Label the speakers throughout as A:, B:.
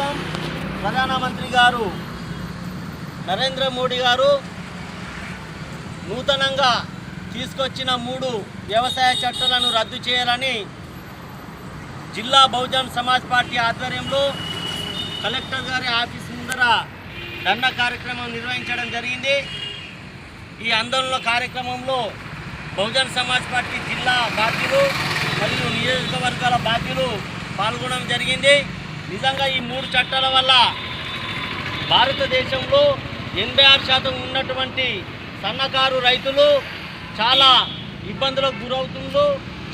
A: ప్రభుత్వం ప్రధానమంత్రి గారు నరేంద్ర మోడీ గారు నూతనంగా తీసుకొచ్చిన మూడు వ్యవసాయ చట్టాలను రద్దు చేయాలని జిల్లా బహుజన్ సమాజ్ పార్టీ ఆధ్వర్యంలో కలెక్టర్ గారి ఆఫీస్ ముందర దండ కార్యక్రమం నిర్వహించడం జరిగింది. ఈ ఆందోళన కార్యక్రమంలో బహుజన్ సమాజ్ పార్టీ జిల్లా బాధ్యులు మరియు నియోజకవర్గాల బాధ్యులు పాల్గొనడం జరిగింది. నిజంగా ఈ మూడు చట్టాల వల్ల భారతదేశంలో ఎనభై ఆరు శాతం ఉన్నటువంటి సన్నకారు రైతులు చాలా ఇబ్బందులకు గురవుతుండ్రు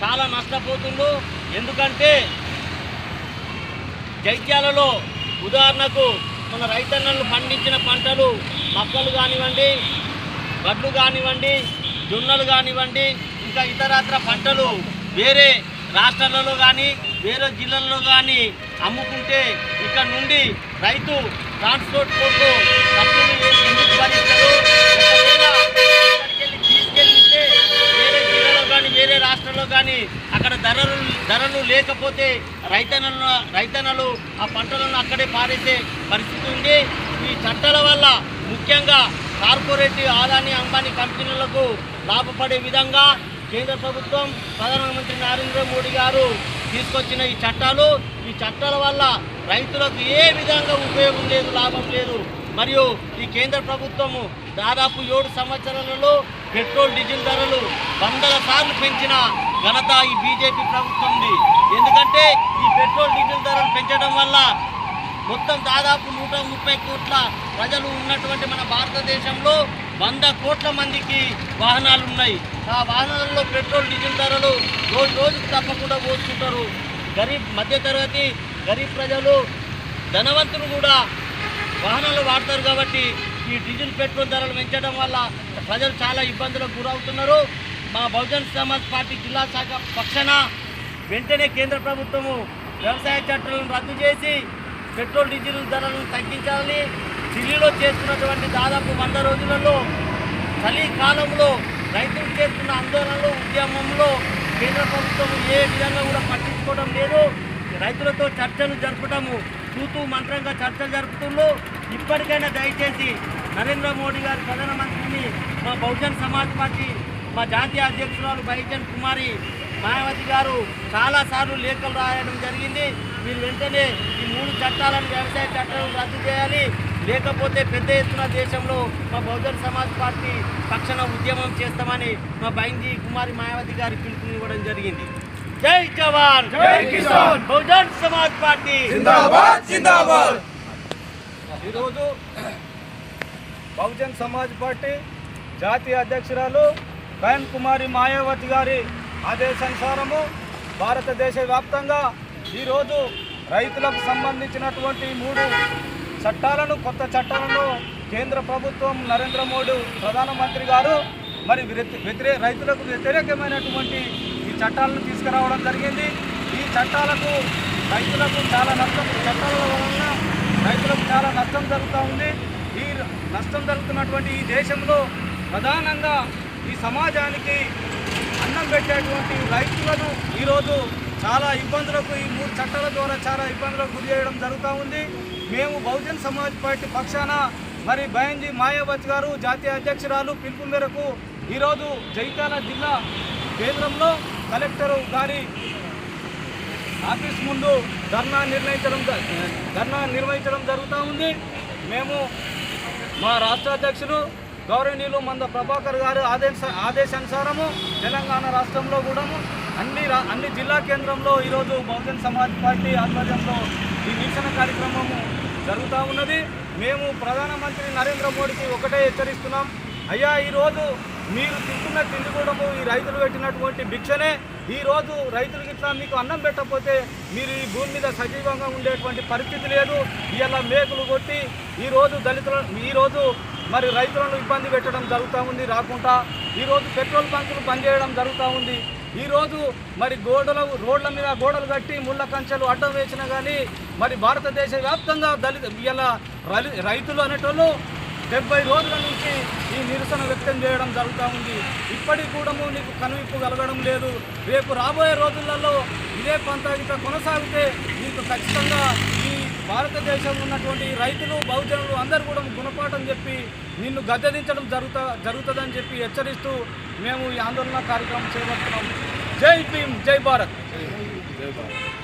A: చాలా నష్టపోతుండ్రు. ఎందుకంటే జైత్యాలలో ఉదాహరణకు మన రైతన్నలు పండించిన పంటలు మొక్కలు కానివ్వండి వడ్లు కానివ్వండి జొన్నలు కానివ్వండి ఇంకా ఇతరత్ర పంటలు వేరే రాష్ట్రాలలో కానీ వేరే జిల్లాల్లో కానీ అమ్ముకుంటే ఇక్కడ నుండి రైతు ట్రాన్స్పోర్ట్ కోర్టు కంపెనీ ఎందుకు భరిస్తారు ఒకవేళ అక్కడికి వేరే జిల్లాలో కానీ వేరే రాష్ట్రంలో కానీ అక్కడ ధరలు ధరలు లేకపోతే రైతన్నలు రైతన్నలు ఆ పంటలను అక్కడే పారేసే పరిస్థితి ఉంది ఈ చట్టాల వల్ల ముఖ్యంగా కార్పొరేటివ్ ఆదాని అంబానీ కంపెనీలకు లాభపడే విధంగా కేంద్ర ప్రభుత్వం ప్రధానమంత్రి నరేంద్ర మోడీ గారు తీసుకొచ్చిన ఈ చట్టాలు ఈ చట్టాల వల్ల రైతులకు ఏ విధంగా ఉపయోగం లేదు లాభం లేదు. మరియు ఈ కేంద్ర ప్రభుత్వము దాదాపు ఏడు సంవత్సరాలలో పెట్రోల్ డీజిల్ ధరలు వందల సార్లు పెంచిన ఘనత ఈ బీజేపీ ప్రభుత్వంది. ఎందుకంటే ఈ పెట్రోల్ డీజిల్ ధరలు పెంచడం వల్ల మొత్తం దాదాపు నూట ముప్పై కోట్ల ప్రజలు ఉన్నటువంటి మన భారతదేశంలో వంద కోట్ల మందికి వాహనాలు ఉన్నాయి ఆ వాహనాలలో పెట్రోల్ డీజిల్ ధరలు రోజు రోజుకు తప్పకుండా పోసుకుంటారు గరీబ్ మధ్యతరగతి గరీబ్ ప్రజలు ధనవంతులు కూడా వాహనాలు వాడతారు కాబట్టి ఈ డీజిల్ పెట్రోల్ ధరలు పెంచడం వల్ల ప్రజలు చాలా ఇబ్బందులకు గురవుతున్నారు. మా బహుజన్ సమాజ్ పార్టీ జిల్లా శాఖ పక్షాన వెంటనే కేంద్ర ప్రభుత్వము వ్యవసాయ చట్టాలను రద్దు చేసి పెట్రోల్ డీజిల్ ధరలను తగ్గించాలని ఢిల్లీలో చేస్తున్నటువంటి దాదాపు వంద రోజులలో చలి కాలంలో రైతులు చేస్తున్న ఆందోళనలు ఉద్యమంలో కేంద్ర ప్రభుత్వం ఏ విధంగా కూడా పట్టించుకోవడం లేదు. రైతులతో చర్చలు జరపడము తూతూ మంత్రంగా చర్చలు జరుపుతుండ్రు. ఇప్పటికైనా దయచేసి నరేంద్ర మోడీ గారు ప్రధానమంత్రిని మా బహుజన్ సమాజ్ పార్టీ మా జాతీయ అధ్యక్షురాలు బహుజన్ కుమారి మాయావతి గారు చాలాసార్లు లేఖలు రాయడం జరిగింది. మీరు వెంటనే ఈ మూడు చట్టాలను వ్యవసాయ చట్టాలను రద్దు చేయాలి. లేకపోతే పెద్ద ఎత్తున దేశంలో మా బహుజన్ సమాజ్ పార్టీ పక్షాన ఉద్యమం చేస్తామని మా బైంజీ కుమారి మాయావతి గారి పిలుపునివ్వడం జరిగింది. జై జవాన్!
B: జై కిసాన్!
A: బహుజన్ సమాజ్ పార్టీ!
B: జిందాబాద్! జిందాబాద్!
C: ఈరోజు బహుజన్ సమాజ్ పార్టీ జాతీయ అధ్యక్షురాలు బయన్ కుమారి మాయావతి గారి ఆదేశానుసారము భారతదేశ వ్యాప్తంగా ఈరోజు రైతులకు సంబంధించినటువంటి మూడు చట్టాలను కొత్త చట్టాలను కేంద్ర ప్రభుత్వం నరేంద్ర మోడీ ప్రధానమంత్రి గారు మరి వ్యతి- వ్యతిరే రైతులకు వ్యతిరేకమైనటువంటి ఈ చట్టాలను తీసుకురావడం జరిగింది. ఈ చట్టాలకు రైతులకు చాలా నష్టం చట్టాల వలన రైతులకు చాలా నష్టం జరుగుతూ ఉంది. ఈ నష్టం జరుగుతున్నటువంటి ఈ దేశంలో ప్రధానంగా ఈ సమాజానికి అన్నం పెట్టేటువంటి రైతులను ఈరోజు చాలా ఇబ్బందులకు ఈ మూడు చట్టాల ద్వారా చాలా ఇబ్బందులకు గురి చేయడం జరుగుతూ ఉంది. మేము బహుజన్ సమాజ్ పార్టీ పక్షాన మరి బయంజీ మాయావతి గారు జాతీయ అధ్యక్షురాలు పిలుపు మేరకు ఈరోజు జైతాల జిల్లా కేంద్రంలో కలెక్టర్ గారి ఆఫీస్ ముందు ధర్నా నిర్ణయించడం ధర్నా నిర్వహించడం జరుగుతూ ఉంది. మేము మా రాష్ట్ర అధ్యక్షులు గౌరవనీయులు మంద ప్రభాకర్ గారు ఆదేశ ఆదేశానుసారము తెలంగాణ రాష్ట్రంలో కూడాను అన్ని రా- అన్ని జిల్లా కేంద్రంలో ఈరోజు బహుజన్ సమాజ్ పార్టీ ఆధ్వర్యంలో ఈ నిరసన కార్యక్రమము జరుగుతూ ఉన్నది. మేము ప్రధానమంత్రి నరేంద్ర మోడీకి ఒకటే హెచ్చరిస్తున్నాం. అయ్యా ఈరోజు మీరు తింటున్న తిండి కూడా ఈ రైతులు పెట్టినటువంటి భిక్షనే. ఈ రోజు రైతులకి ఇట్లా మీకు అన్నం పెట్టకపోతే మీరు ఈ భూమి మీద సజీవంగా ఉండేటువంటి పరిస్థితి లేదు. ఇలా మేకులు కొట్టి ఈ రోజు దళితుల ఈ రోజు మరి రైతులను ఇబ్బంది పెట్టడం జరుగుతూ ఉంది రాకుండా. ఈరోజు పెట్రోల్ బంకులు పనిచేయడం జరుగుతూ ఉంది. ఈరోజు మరి గోడలు రోడ్ల మీద గోడలు కట్టి ముళ్ళ కంచెలు అడ్డం వేసినా కానీ మరి భారతదేశ వ్యాప్తంగా దళిత ఇలా రైతులు అనేటోళ్ళు డెబ్బై రోజుల నుంచి ఈ నిరసన వ్యక్తం చేయడం జరుగుతూ ఉంది. ఇప్పటికి కూడా నీకు కనువిప్పు కలగడం లేదు. రేపు రాబోయే రోజులలో ఇదే పంతాగిత కొనసాగితే నీకు ఖచ్చితంగా భారతదేశంలో ఉన్నటువంటి రైతులు బహుజనులు అందరూ కూడా గుణపాఠం చెప్పి నిన్ను గద్దెదించడం జరుగుతా జరుగుతుందని చెప్పి హెచ్చరిస్తూ మేము ఈ ఆందోళన కార్యక్రమం చేపడుతున్నాం. జై భీమ్ జై భారత్.
B: జై భారత్.